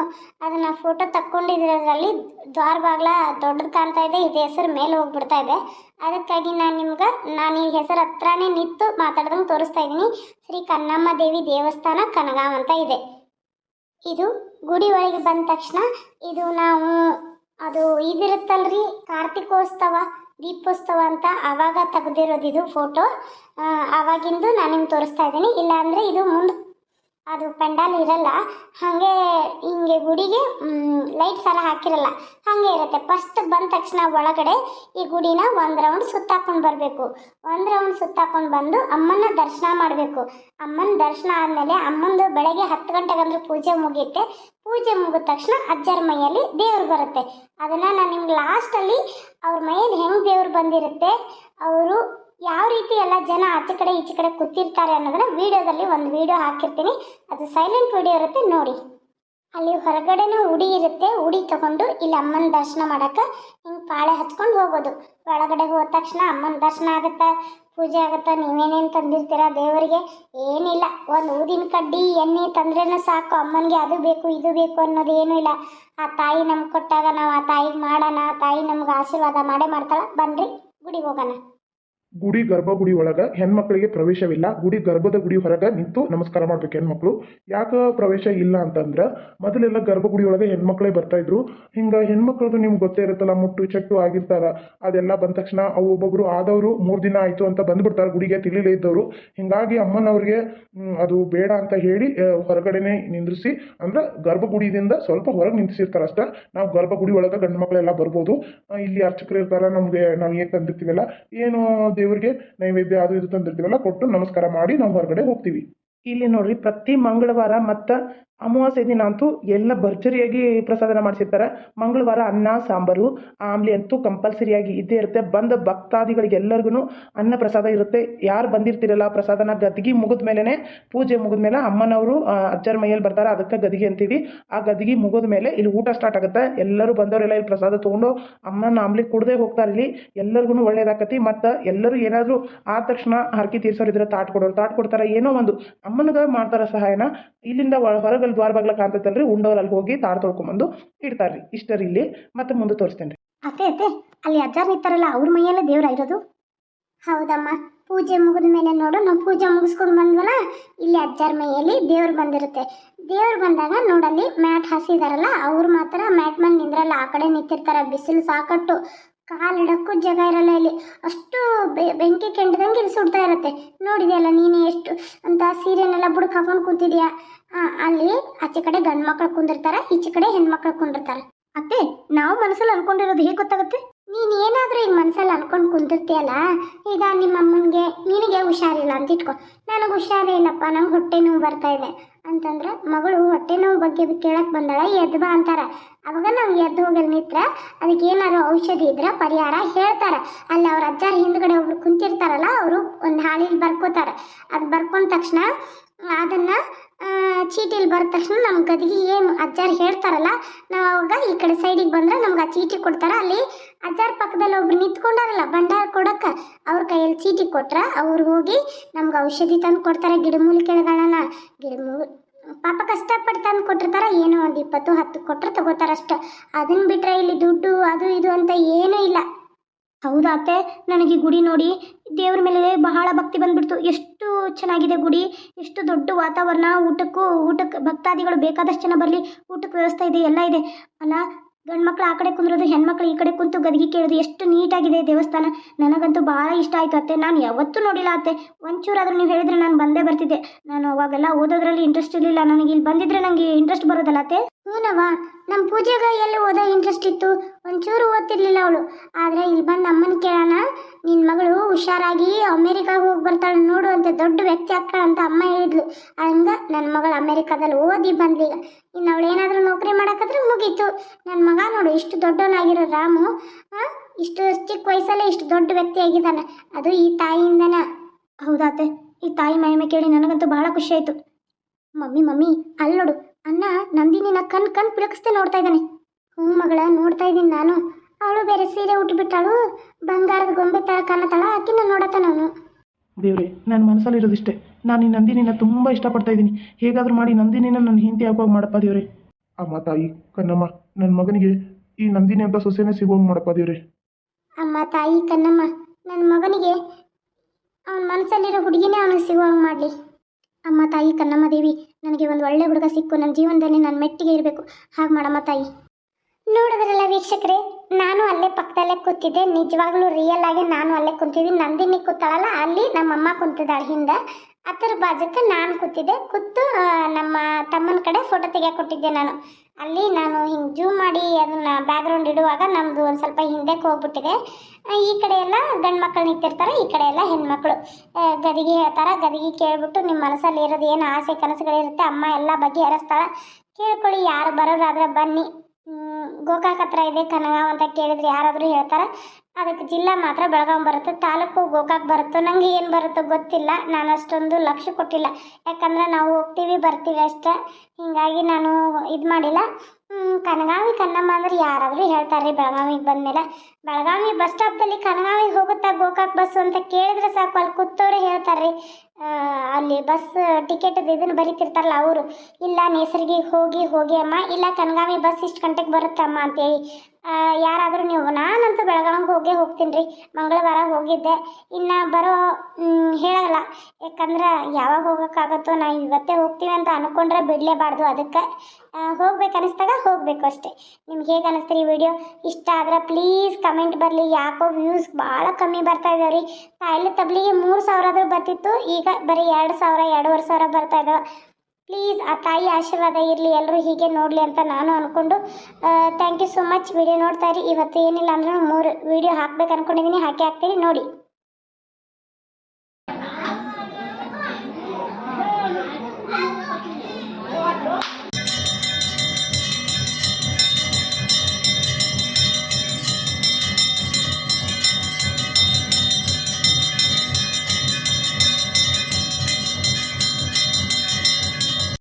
ಅದನ್ನ ಫೋಟೋ ತಕ್ಕೊಂಡಿದ್ರಲ್ಲಿ ದ್ವಾರ ಬಾಗ್ಲ ದೊಡ್ಡದು ಕಾಣ್ತಾ ಇದೆ. ಇದು ಹೆಸರು ಮೇಲೆ ಹೋಗ್ಬಿಡ್ತಾ ಇದೆ. ಅದಕ್ಕಾಗಿ ನಾನು ನಿಮ್ಗೆ, ನಾನು ಈ ಹೆಸರು ಹತ್ರನೇ ನಿಂತು ಮಾತಾಡ್ದಂಗೆ ತೋರಿಸ್ತಾ ಇದ್ದೀನಿ ಶ್ರೀ ಕನ್ನಮ್ಮ ದೇವಿ ದೇವಸ್ಥಾನ ಕನಗಾವ್ ಅಂತ ಇದೆ. ಇದು ಗುಡಿ ಒಳಗೆ ಬಂದ ತಕ್ಷಣ ಇದು ನಾವು, ಅದು ಇದಿರುತ್ತಲ್ರಿ, ಕಾರ್ತಿಕೋತ್ಸವ, ದೀಪೋತ್ಸವ ಅಂತ ಆವಾಗ ತೆಗೆದಿರೋದು ಇದು ಫೋಟೋ ಆವಾಗಿಂದು ನಾನು ನಿಮ್ಗೆ ತೋರಿಸ್ತಾ ಇದ್ದೀನಿ. ಇಲ್ಲಾಂದರೆ ಇದು ಮುಂದೆ ಅದು ಪೆಂಡಾಲ್ ಇರಲ್ಲ, ಹಾಗೆ ಹಿಂಗೆ ಗುಡಿಗೆ ಲೈಟ್ಸ್ ಎಲ್ಲ ಹಾಕಿರಲ್ಲ, ಹಾಗೆ ಇರುತ್ತೆ. ಫಸ್ಟ್ ಬಂದ ತಕ್ಷಣ ಒಳಗಡೆ ಈ ಗುಡಿನ ಒಂದು ರೌಂಡ್ ಸುತ್ತಾಕೊಂಡು ಬರಬೇಕು. ಒಂದು ರೌಂಡ್ ಸುತ್ತಾಕೊಂಡು ಬಂದು ಅಮ್ಮನ ದರ್ಶನ ಮಾಡಬೇಕು. ಅಮ್ಮನ ದರ್ಶನ ಆದಮೇಲೆ ಅಮ್ಮಂದು ಬೆಳಗ್ಗೆ ಹತ್ತು ಗಂಟೆಗಂದ್ರೆ ಪೂಜೆ ಮುಗಿಯುತ್ತೆ. ಪೂಜೆ ಮುಗಿದ ತಕ್ಷಣ ಅಜ್ಜರ ಮೈಯಲ್ಲಿ ದೇವ್ರು ಬರುತ್ತೆ. ಅದನ್ನು ನಾನು ನಿಮ್ಗೆ ಲಾಸ್ಟಲ್ಲಿ ಅವ್ರ ಮೈಯಲ್ಲಿ ಹೆಂಗೆ ದೇವ್ರು ಬಂದಿರುತ್ತೆ, ಅವರು ಯಾವ ರೀತಿ ಎಲ್ಲ ಜನ ಆಚೆ ಕಡೆ ಈಚೆ ಕಡೆ ಕೂತಿರ್ತಾರೆ ಅನ್ನೋದನ್ನ ವಿಡಿಯೋದಲ್ಲಿ ಒಂದು ವಿಡಿಯೋ ಹಾಕಿರ್ತೀನಿ. ಅದು ಸೈಲೆಂಟ್ ವಿಡಿಯೋ ಇರುತ್ತೆ, ನೋಡಿ. ಅಲ್ಲಿ ಹೊರಗಡೆನೂ ಉಡಿ ಇರುತ್ತೆ, ಉಡಿ ತಗೊಂಡು ಇಲ್ಲಿ ಅಮ್ಮನ ದರ್ಶನ ಮಾಡೋಕೆ ಹಿಂಗೆ ಪಾಳೆ ಹಚ್ಕೊಂಡು ಹೋಗೋದು. ಒಳಗಡೆ ಹೋದ ತಕ್ಷಣ ಅಮ್ಮನ ದರ್ಶನ ಆಗುತ್ತೆ, ಪೂಜೆ ಆಗುತ್ತೆ, ನೀವೇನೇನು ತಂದಿರ್ತೀರ ದೇವರಿಗೆ? ಏನಿಲ್ಲ, ಒಂದು ಊದಿನ ಕಡ್ಡಿ, ಎಣ್ಣೆ ತಂದ್ರೇನು ಸಾಕು, ಅಮ್ಮನಿಗೆ ಅದು ಬೇಕು, ಇದು ಬೇಕು ಅನ್ನೋದು ಏನೂ ಇಲ್ಲ. ಆ ತಾಯಿ ನಮ್ಗೆ ಕೊಟ್ಟಾಗ ನಾವು ಆ ತಾಯಿಗೆ ಮಾಡೋಣ, ಆ ತಾಯಿ ನಮ್ಗೆ ಆಶೀರ್ವಾದ ಮಾಡೇ ಮಾಡ್ತಾಳೆ, ಬನ್ರಿ, ಗುಡಿಗೆ ಹೋಗೋಣ. ಗುಡಿ ಗರ್ಭಗುಡಿ ಒಳಗೆ ಹೆಣ್ಮಕ್ಳಿಗೆ ಪ್ರವೇಶವಿಲ್ಲ. ಗುಡಿ ಗರ್ಭದ ಗುಡಿ ಹೊರಗೆ ನಿಂತು ನಮಸ್ಕಾರ ಮಾಡ್ಬೇಕು ಹೆಣ್ಮಕ್ಳು. ಯಾಕೆ ಪ್ರವೇಶ ಇಲ್ಲ ಅಂತಂದ್ರೆ ಮೊದಲೆಲ್ಲ ಗರ್ಭಗುಡಿ ಒಳಗೆ ಹೆಣ್ಮಕ್ಳೇ ಬರ್ತಾ ಇದ್ರು. ಹಿಂಗೆ ಹೆಣ್ಮಕ್ಳದ್ದು ನಿಮ್ಗೆ ಗೊತ್ತೇ ಇರುತ್ತಲ್ಲ, ಮುಟ್ಟು ಚಟ್ಟು ಆಗಿರ್ತಾರ, ಅದೆಲ್ಲ ಬಂದ ತಕ್ಷಣ ಅವು ಒಬ್ಬೊಬ್ರು ಆದವರು ಮೂರು ದಿನ ಆಯಿತು ಅಂತ ಬಂದ್ಬಿಡ್ತಾರೆ ಗುಡಿಗೆ ತಿಳಿಲೇ ಇದ್ದವರು. ಹಿಂಗಾಗಿ ಅಮ್ಮನವ್ರಿಗೆ ಅದು ಬೇಡ ಅಂತ ಹೇಳಿ ಹೊರಗಡೆನೆ ನಿಂದ್ರಿಸಿ, ಅಂದ್ರೆ ಗರ್ಭಗುಡಿಯಿಂದ ಸ್ವಲ್ಪ ಹೊರಗೆ ನಿಂತಿರ್ತಾರೆ ಅಷ್ಟೇ. ನಾವು ಗರ್ಭಗುಡಿ ಒಳಗೆ ಗಂಡು ಮಕ್ಕಳೆಲ್ಲ ಬರ್ಬೋದು ಇಲ್ಲಿ ಅರ್ಚಕರು ಇರ್ತಾರೆ, ನಮಗೆ ನಾವು ಏನು ತಂದಿರ್ತೀವಲ್ಲ, ಏನು ದೇವರಿಗೆ ನೈವೇದ್ಯ ಅದು ಇದು ತಂದಿರ್ತೀವಲ್ಲ, ಕೊಟ್ಟು ನಮಸ್ಕಾರ ಮಾಡಿ ನಾವು ಹೊರಗಡೆ ಹೋಗ್ತೀವಿ. ಇಲ್ಲಿ ನೋಡ್ರಿ, ಪ್ರತಿ ಮಂಗಳವಾರ ಮತ್ತು ಅಮಾವಾಸ್ಯೆ ದಿನ ಅಂತೂ ಎಲ್ಲ ಭರ್ಜರಿಯಾಗಿ ಪ್ರಸಾದನ ಮಾಡಿಸಿರ್ತಾರೆ. ಮಂಗಳವಾರ ಅನ್ನ ಸಾಂಬಾರು ಆಮ್ಲಿ ಅಂತೂ ಕಂಪಲ್ಸರಿಯಾಗಿ ಇದ್ದೇ ಇರುತ್ತೆ. ಬಂದ ಭಕ್ತಾದಿಗಳಿಗೆ ಎಲ್ಲರಿಗೂ ಅನ್ನ ಪ್ರಸಾದ ಇರುತ್ತೆ. ಯಾರು ಬಂದಿರ್ತಿರಲ್ಲ ಪ್ರಸಾದನ ಗದ್ಗಿ ಮುಗಿದ ಮೇಲೇ ಪೂಜೆ ಮುಗಿದ ಮೇಲೆ ಅಮ್ಮನವರು ಆ, ಅಜ್ಜರ ಮೈಯಲ್ಲಿ ಬರ್ತಾರೆ. ಅದಕ್ಕೆ ಗದಿಗೆ ಅಂತೀವಿ. ಆ ಗದಿಗೆ ಮುಗಿದ ಮೇಲೆ ಇಲ್ಲಿ ಊಟ ಸ್ಟಾರ್ಟ್ ಆಗುತ್ತೆ. ಎಲ್ಲರೂ ಬಂದವರೆಲ್ಲ ಇಲ್ಲಿ ಪ್ರಸಾದ ತೊಗೊಂಡು ಅಮ್ಮನ ಆಮ್ಲಿ ಕುಡ್ದೇ ಹೋಗ್ತಾರೆ ಇಲ್ಲಿ. ಎಲ್ಲರಿಗೂ ಒಳ್ಳೇದಾಕತಿ ಮತ್ತು ಎಲ್ಲರೂ ಏನಾದರೂ ಆದ ತಕ್ಷಣ ಹರಕೆ ತೀರ್ಸೋರು ಇದ್ರೆ ತಾಟ್ ಕೊಡೋರು. ತಾಟ್ ಕೊಡ್ತಾರೆ. ಏನೋ ಒಂದು ಅಮ್ಮನಿಗೆ ಮಾಡ್ತಾರ ಸಹಾಯನ. ಇಲ್ಲಿಂದ ಹೊರಗಲ್ಲಿ ದ್ವಾರ ಬಾಗ್ಲ ಕಾಣ್ತೈತಲ್ರಿ ಉಂಡವ್ರು ಅಲ್ಲಿ ಹೋಗಿ ತಾರ್ ತೊಳ್ಕೊಂಬಂದು ಇಡ್ತಾರ್ರಿ. ಇಷ್ಟರಿ ಇಲ್ಲಿ, ಮತ್ತೆ ಮುಂದೆ ತೋರಿಸ್ತೇನೆ ರೀ ಅತ್ತೆ, ಅಲ್ಲಿ ಅಜ್ಜಾರ್ ನಿಂತಾರಲ್ಲ, ಅವ್ರ ಮೈಯಲ್ಲೇ ದೇವ್ರ ಇರೋದು? ಹೌದಮ್ಮ, ಪೂಜೆ ಮುಗಿದ ಮೇಲೆ ನೋಡು, ನಾವು ಪೂಜೆ ಮುಗಿಸ್ಕೊಂಡು ಬಂದ್ವಲ್ಲ, ಇಲ್ಲಿ ಅಜ್ಜಾರ್ ಮೈಯಲ್ಲಿ ದೇವ್ರು ಬಂದಿರುತ್ತೆ. ದೇವ್ರು ಬಂದಾಗ ನೋಡಲ್ಲಿ ಮ್ಯಾಟ್ ಹಾಸಿದಾರಲ್ಲ, ಅವ್ರು ಮಾತ್ರ ಮ್ಯಾಟ್ ಮೇಲೆ ನಿಂದ್ರಲ್ಲ, ಆ ಕಡೆ ನಿಂತಿರ್ತಾರ, ಬಿಸಿಲು ಸಾಕಟ್ಟು ಕಾಲಿಡಕ್ಕೂ ಜಾಗ ಇರಲ್ಲ ಇಲ್ಲಿ. ಅಷ್ಟು ಬೆಂಕಿ ಕೆಂಡದಂಗೆ ಇಲ್ಲಿ ಸುಡ್ತಾ ಇರುತ್ತೆ. ನೋಡಿದೆಯಲ್ಲ ನೀನು ಎಷ್ಟು ಅಂತ ಸೀರೆನೆಲ್ಲ ಬುಡಕ್ ಹಾಕೊಂಡು ಕುಂತಿದ್ಯಾ? ಅಲ್ಲಿ ಆಚೆ ಕಡೆ ಗಂಡು ಮಕ್ಳು ಕುಂದಿರ್ತಾರ, ಈಚೆ ಕಡೆ ಹೆಣ್ಮಕ್ಳು ಕುಂದಿರ್ತಾರ. ಅತ್ತೆ, ನಾವು ಮನಸ್ಸಲ್ಲಿ ಅನ್ಕೊಂಡಿರೋದು ಹೇಗೆ ಗೊತ್ತಾಗುತ್ತೆ? ನೀನು ಏನಾದರೂ ಈಗ ಮನಸ್ಸಲ್ಲಿ ಅನ್ಕೊಂಡು ಕುಂತಿರ್ತೀಯಲ್ಲ ಈಗ ನಿಮ್ಮ ಅಮ್ಮನಿಗೆ ನಿನಗೆ ಹುಷಾರಿಲ್ಲ ಅಂತ ಇಟ್ಕೊ. ನನಗೆ ಹುಷಾರೇ ಇಲ್ಲಪ್ಪ, ನಂಗೆ ಹೊಟ್ಟೆ ನೋವು ಬರ್ತಾ ಇದೆ ಅಂತಂದ್ರೆ, ಮಗಳು ಹೊಟ್ಟೆ ನೋವು ಬಗ್ಗೆ ಕೇಳಕ್ ಬಂದಾಳ ಎದ್ದು ಬಾ ಅಂತಾರ. ಅವಾಗ ನಾವು ಎದ್ದು ಹೋಗಲ್ ನಿತ್ರ, ಅದಕ್ಕೆ ಏನಾದ್ರು ಔಷಧಿ ಇದ್ರ ಪರಿಹಾರ ಹೇಳ್ತಾರ. ಅಲ್ಲಿ ಅವ್ರ ಅಜ್ಜಾರ ಹಿಂದ್ಗಡೆ ಒಬ್ರು ಕುಂತಿರ್ತಾರಲ್ಲ, ಅವರು ಒಂದು ಹಾಳಿಲಿ ಬರ್ಕೋತಾರ. ಅದು ಬರ್ಕೊಂಡ ತಕ್ಷಣ ಅದನ್ನು ಚೀಟಿಲಿ ಬರೆದ ತಕ್ಷಣ ನಮ್ಮ ಗದಿಗೆ ಏನು ಅಜ್ಜಾರು ಹೇಳ್ತಾರಲ್ಲ, ನಾವು ಅವಾಗ ಈ ಕಡೆ ಸೈಡಿಗೆ ಬಂದ್ರೆ ನಮ್ಗೆ ಆ ಚೀಟಿ ಕೊಡ್ತಾರೆ. ಅಲ್ಲಿ ಅಜ್ಜಾರ ಪಕ್ಕದಲ್ಲಿ ಒಬ್ರು ನಿಂತ್ಕೊಂಡಾರಲ್ಲ, ಭಂಡಾರ ಕೊಡಕ್ಕೆ, ಅವ್ರ ಕೈಯಲ್ಲಿ ಚೀಟಿ ಕೊಟ್ರೆ ಅವ್ರು ಹೋಗಿ ನಮ್ಗೆ ಔಷಧಿ ತಂದು ಕೊಡ್ತಾರೆ ಗಿಡಮೂಲಿಕೆಗಳನ್ನ ಗಿಡಮೂ, ಪಾಪ ಕಷ್ಟಪಟ್ಟು ತಂದು ಕೊಟ್ಟಿರ್ತಾರೆ, ಏನೋ ಒಂದು ಇಪ್ಪತ್ತು, ಹತ್ತು ಕೊಟ್ಟರೆ ತಗೋತಾರಷ್ಟ. ಅದನ್ನ ಬಿಟ್ರೆ ಇಲ್ಲಿ ದುಡ್ಡು, ಅದು ಇದು ಅಂತ ಏನೂ ಇಲ್ಲ. ಹೌದಾ ಅತ್ತೆ? ನನಗೆ ಗುಡಿ ನೋಡಿ, ದೇವ್ರ ಮೇಲೆ ಬಹಳ ಭಕ್ತಿ ಬಂದ್ಬಿಡ್ತು. ಎಷ್ಟು ಚೆನ್ನಾಗಿದೆ ಗುಡಿ, ಎಷ್ಟು ದೊಡ್ಡ ವಾತಾವರಣ, ಊಟಕ್ಕೂ ಊಟಕ್ಕೆ ಭಕ್ತಾದಿಗಳು ಬೇಕಾದಷ್ಟು ಜನ ಬರಲಿ ಊಟಕ್ಕೆ ವ್ಯವಸ್ಥೆ ಇದೆ, ಎಲ್ಲ ಇದೆ. ಅಲ್ಲ ಗಂಡು ಮಕ್ಳು ಆ ಕಡೆ ಕುಂದ್ರೋದು, ಹೆಣ್ಮಕ್ಳು ಈ ಕಡೆ ಕುಂತು ಗದಗಿ ಕೇಳೋದು, ಎಷ್ಟು ನೀಟಾಗಿದೆ ದೇವಸ್ಥಾನ. ನನಗಂತೂ ಭಾಳ ಇಷ್ಟ ಆಯ್ತು ಅತ್ತೆ. ನಾನು ಯಾವತ್ತೂ ನೋಡಿಲ್ಲ ಅತ್ತೆ. ಒಂಚೂರಾದರೂ ನೀವು ಹೇಳಿದ್ರೆ ನಾನು ಬಂದೇ ಬರ್ತಿದ್ದೆ. ನಾನು ಅವಾಗೆಲ್ಲ ಓದೋದ್ರಲ್ಲಿ ಇಂಟ್ರೆಸ್ಟ್ ಇರಲಿಲ್ಲ. ನನಗೆ ಇಲ್ಲಿ ಬಂದಿದ್ರೆ ನನಗೆ ಇಂಟ್ರೆಸ್ಟ್ ಬರೋದಲ್ಲ ಅತ್ತೆ. ಹೂನವ್ವ ನಮ್ಮ ಪೂಜೆಗೆ ಎಲ್ಲಿ ಓದೋ ಇಂಟ್ರೆಸ್ಟ್ ಇತ್ತು? ಒಂಚೂರು ಓದ್ತಿರ್ಲಿಲ್ಲ ಅವಳು. ಆದರೆ ಇಲ್ಲಿ ಬಂದು ಅಮ್ಮನ ಕೇಳೋಣ. ನಿನ್ನ ಮಗಳು ಹುಷಾರಾಗಿ ಅಮೇರಿಕಾಗೆ ಹೋಗಿ ಬರ್ತಾಳೆ ನೋಡು ಅಂತ ದೊಡ್ಡ ವ್ಯಕ್ತಿ ಆಗ್ತಾಳೆ ಅಂತ ಅಮ್ಮ ಹೇಳಿದ್ಲು. ಅಂಗ ನನ್ನ ಮಗಳು ಅಮೇರಿಕಾದಲ್ಲಿ ಓದಿ ಬಂದ್ಲೀಗ. ಇನ್ನು ಅವಳು ಏನಾದರೂ ನೌಕರಿ ಮಾಡೋಕ್ಕಾದ್ರೆ ಮುಗೀತು. ನನ್ನ ಮಗ ನೋಡು, ಇಷ್ಟು ದೊಡ್ಡವನಾಗಿರೋ ರಾಮು ಇಷ್ಟು ಚಿಕ್ಕ ವಯಸ್ಸಲ್ಲೇ ಇಷ್ಟು ದೊಡ್ಡ ವ್ಯಕ್ತಿ ಆಗಿದ್ದಾನೆ. ಅದು ಈ ತಾಯಿಯಿಂದನ. ಹೌದಾತೆ ಈ ತಾಯಿ ಮಹಿಮೆ ಕೇಳಿ ನನಗಂತೂ ಬಹಳ ಖುಷಿ ಆಯಿತು. ಮಮ್ಮಿ ಮಮ್ಮಿ, ಅಲ್ಲಿ ನೋಡು. ಅಣ್ಣ ನಂದಿನಿನ ಕಣ್ ಕಣ್ ಪಿಳಕಿಸ್ತೇ ನೋಡ್ತಾ ಇದ್ದಾನೆ. ಹ್ಞೂ ಮಗಳ ನೋಡ್ತಾ ಇದ್ದೀನಿ ನಾನು. ಅವಳು ಬೇರೆ ಸೀರೆ ಉಟ್ಬಿಟ್ಟಾಳು. ಬಂಗಾರದ ಗೊಂಬೆ ಥರ ಕಾಣತಾಳ ಆಕಿನ ನೋಡತ್ತ ನಾನು. ದೇವ್ರೆ ನನ್ನ ಮನಸ್ಸಲ್ಲಿರೋದಿಷ್ಟೇ ನಾನು ಈ ನಂದಿನಿನ ತುಂಬ ಇಷ್ಟಪಡ್ತಾ ಇದ್ದೀನಿ. ಹೇಗಾದರೂ ಮಾಡಿ ನಂದಿನಿನ ನನ್ನ ಹಿಂದೆ ಹಾಕುವಾಗ ಮಾಡಪ್ಪ ದೇವ್ರೆ. ಅಮ್ಮ ತಾಯಿ ಕನ್ನಮ್ಮ ನನ್ನ ಮಗನಿಗೆ ಈ ನಂದಿನಿ ಅಂತ ಸೊಸೆನೇ ಸಿಗೋಂಗೆ ಮಾಡಪ್ಪ ದೇವ್ರೆ. ಅಮ್ಮ ತಾಯಿ ಕನ್ನಮ್ಮ ನನ್ನ ಮಗನಿಗೆ ಅವನ ಮನಸ್ಸಲ್ಲಿರೋ ಹುಡುಗಿನೇ ಅವನಿಗೆ ಸಿಗುವಂಗೆ ಮಾಡಲಿ. ಅಮ್ಮ ತಾಯಿ ಕನ್ನಮ್ಮ ದೇವಿ ನನಗೆ ಒಂದು ಒಳ್ಳೆ ಹುಡುಗ ಸಿಕ್ಕು. ನನ್ನ ಜೀವನದಲ್ಲಿ ನನ್ನ ಮೆಟ್ಟಿಗೆ ಇರಬೇಕು. ಹಾಗೆ ಮಾಡಮ್ಮ ತಾಯಿ. ನೋಡಿದ್ರಲ್ಲ ವೀಕ್ಷಕರೇ, ನಾನು ಅಲ್ಲೇ ಪಕ್ಕದಲ್ಲೇ ಕೂತಿದ್ದೆ. ನಿಜವಾಗ್ಲೂ ರಿಯಲ್ ಆಗಿ ನಾನು ಅಲ್ಲೇ ಕುಂತಿದ್ದೀನಿ ನಂದಿನಿ ಕೂತಾಳಲ್ಲ, ಅಲ್ಲಿ ನಮ್ಮಮ್ಮ ಕುಂತಿದ್ದಾಳೆ ಹಿಂದೆ. ಅದರ ಬಾಜಕ್ಕೆ ನಾನು ಕೂತಿದ್ದೆ. ಕೂತು ನಮ್ಮ ತಮ್ಮನ ಕಡೆ ಫೋಟೋ ತೆಗಿಯಕ್ಕೆ ಕೊಟ್ಟಿದ್ದೆ ನಾನು. ಅಲ್ಲಿ ನಾನು ಹಿಂಗೆ ಜೂಮ್ ಮಾಡಿ ಅದನ್ನ ಬ್ಯಾಕ್ಗ್ರೌಂಡ್ ಇಡುವಾಗ ನಮ್ಮದು ಒಂದು ಸ್ವಲ್ಪ ಹಿಂದಕ್ಕೆ ಹೋಗ್ಬಿಟ್ಟಿದೆ. ಈ ಕಡೆ ಎಲ್ಲ ಗಂಡು ಮಕ್ಕಳು ನಿಂತಿರ್ತಾರೆ, ಈ ಕಡೆ ಎಲ್ಲ ಹೆಣ್ಮಕ್ಳು. ಗದಿಗೆ ಹೇಳ್ತಾರೆ, ಗದಿಗೆ ಕೇಳ್ಬಿಟ್ಟು ನಿಮ್ಮ ಮನಸ್ಸಲ್ಲಿ ಇರೋದು ಏನು ಆಸೆ ಕನಸುಗಳಿರುತ್ತೆ, ಅಮ್ಮ ಎಲ್ಲ ಬಗೆಹರಿಸ್ತಾಳೆ. ಕೇಳ್ಕೊಳ್ಳಿ, ಯಾರು ಬರೋರಾದ್ರೆ ಬನ್ನಿ. ಗೋಕಾಕ್ ಹತ್ರ ಇದೆ, ಕನಗಾಂವ್ ಅಂತ ಕೇಳಿದ್ರೆ ಯಾರಾದರೂ ಹೇಳ್ತಾರೆ? ಅದಕ್ಕೆ ಜಿಲ್ಲಾ ಮಾತ್ರ ಬೆಳಗಾವಿ ಬರುತ್ತೆ, ತಾಲೂಕು ಗೋಕಾಕ್ ಬರುತ್ತೋ. ನಂಗೆ ಏನು ಬರುತ್ತೋ ಗೊತ್ತಿಲ್ಲ, ನಾನು ಅಷ್ಟೊಂದು ಲಕ್ಷ್ಯ ಕೊಟ್ಟಿಲ್ಲ. ಯಾಕಂದ್ರೆ ನಾವು ಹೋಗ್ತೀವಿ, ಬರ್ತೀವಿ ಅಷ್ಟೇ. ಹೀಗಾಗಿ ನಾನು ಇದು ಮಾಡಿಲ್ಲ. ಕನಗಾವಿ ಕನ್ನಮ್ಮ ಅಂದ್ರೆ ಯಾರಾದರೂ ಹೇಳ್ತಾರೆ ರೀ ಬೆಳಗಾವಿಗೆ ಬಂದಮೇಲೆ. ಬೆಳಗಾವಿ ಬಸ್ ಸ್ಟಾಪ್ದಲ್ಲಿ ಕನಗಾವಿಗೆ ಹೋಗುತ್ತಾ ಗೋಕಾಕ್ ಬಸ್ ಅಂತ ಕೇಳಿದ್ರೆ ಸಾಕು, ಅಲ್ಲಿ ಕೂತವ್ರೆ ಹೇಳ್ತಾರೆ ರೀ ಅಲ್ಲಿ ಬಸ್ ಟಿಕೆಟ್ ಇದನ್ನು ಬರೀತಿರ್ತಾರಲ್ಲ ಅವರು. ಇಲ್ಲ, ನೇಸರ್ಗಿಗೆ ಹೋಗಿ ಹೋಗಿ ಅಮ್ಮ. ಇಲ್ಲ, ಕನಗಾವಿ ಬಸ್ ಇಷ್ಟು ಗಂಟೆಗೆ ಬರುತ್ತಮ್ಮ ಅಂತೇಳಿ. ಯಾರಾದರೂ ನೀವು, ನಾನಂತೂ ಬೆಳಗಾವಿಗೆ ಹೋಗೇ ಹೋಗ್ತೀನಿ ರೀ ಮಂಗಳವಾರ ಹೋಗಿದ್ದೆ. ಇನ್ನು ಬರೋ ಹೇಳಲ್ಲ. ಯಾಕಂದ್ರೆ ಯಾವಾಗ ಹೋಗೋಕ್ಕಾಗತ್ತೋ, ನಾ ಇವತ್ತೇ ಹೋಗ್ತೀವಿ ಅಂತ ಅನ್ಕೊಂಡ್ರೆ ಬಿಡಲೇಬಾರ್ದು ಅದಕ್ಕೆ. ಹೋಗ್ಬೇಕು ಅನಿಸ್ದಾಗ ಹೋಗಬೇಕು ಅಷ್ಟೇ. ನಿಮ್ಗೆ ಹೇಗೆ ಅನಿಸ್ತೀರಿ ಈ ವಿಡಿಯೋ ಇಷ್ಟ ಆದ್ರೆ ಪ್ಲೀಸ್ ಕಮೆಂಟ್ ಬರಲಿ. ಯಾಕೋ ವ್ಯೂಸ್ ಭಾಳ ಕಮ್ಮಿ ಬರ್ತಾ ಇದಾವೆ ರೀ. ಕಾಯಿಲೆ ತಬ್ಲಿಗೆ ಮೂರು ಸಾವಿರ ಆದರೂ ಬರ್ತಿತ್ತು, ಈಗ ಬರೀ ಎರಡು ಸಾವಿರ, ಎರಡೂವರೆ ಸಾವಿರ ಬರ್ತಾ ಇದಾವೆ ಪ್ಲೀಸ್ ಆ ತಾಯಿ ಆಶೀರ್ವಾದ ಇರಲಿ ಎಲ್ಲರೂ ಹೀಗೆ ನೋಡಲಿ ಅಂತ ನಾನು ಅಂದ್ಕೊಂಡು thank you so much video ನೋಡ್ತಾ ಇರಿ. ಇವತ್ತು ಏನಿಲ್ಲ ಅಂದ್ರೂ ಮೂರು ವಿಡಿಯೋ ಹಾಕ್ಬೇಕು ಅಂದ್ಕೊಂಡಿದ್ದೀನಿ ಹಾಕಿ ಹಾಕ್ತೀನಿ. ನೋಡಿ.